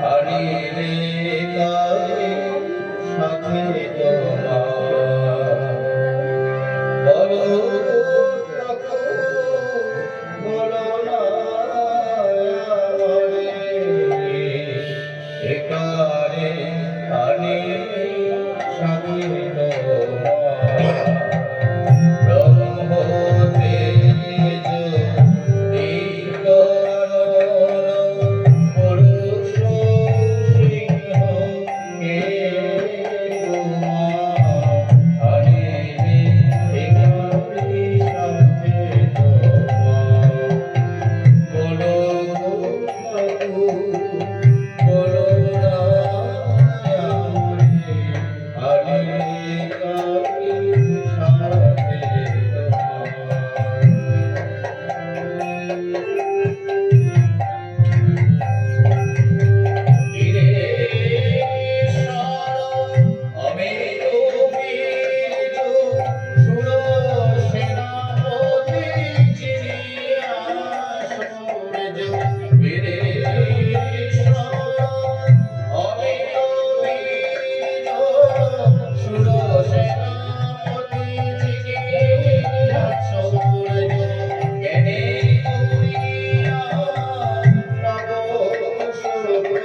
হারিলে কারে সাথে তোমার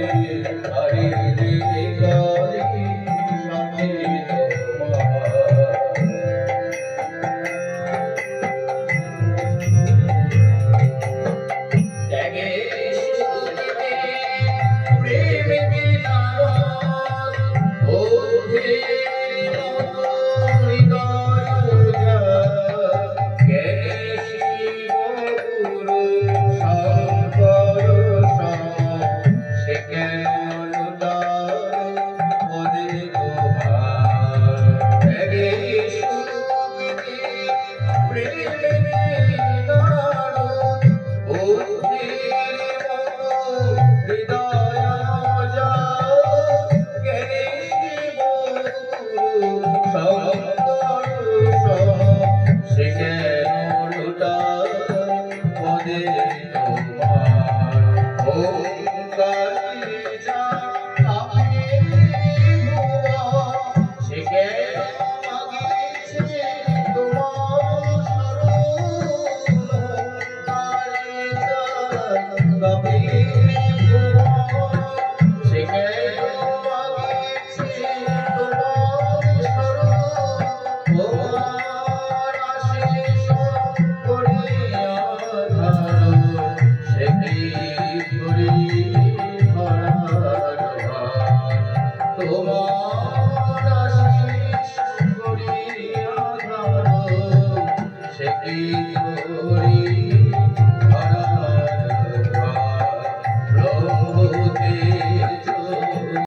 Hallelujah. prego. তোমার আশিস করিয়া ধরো সে কি করি?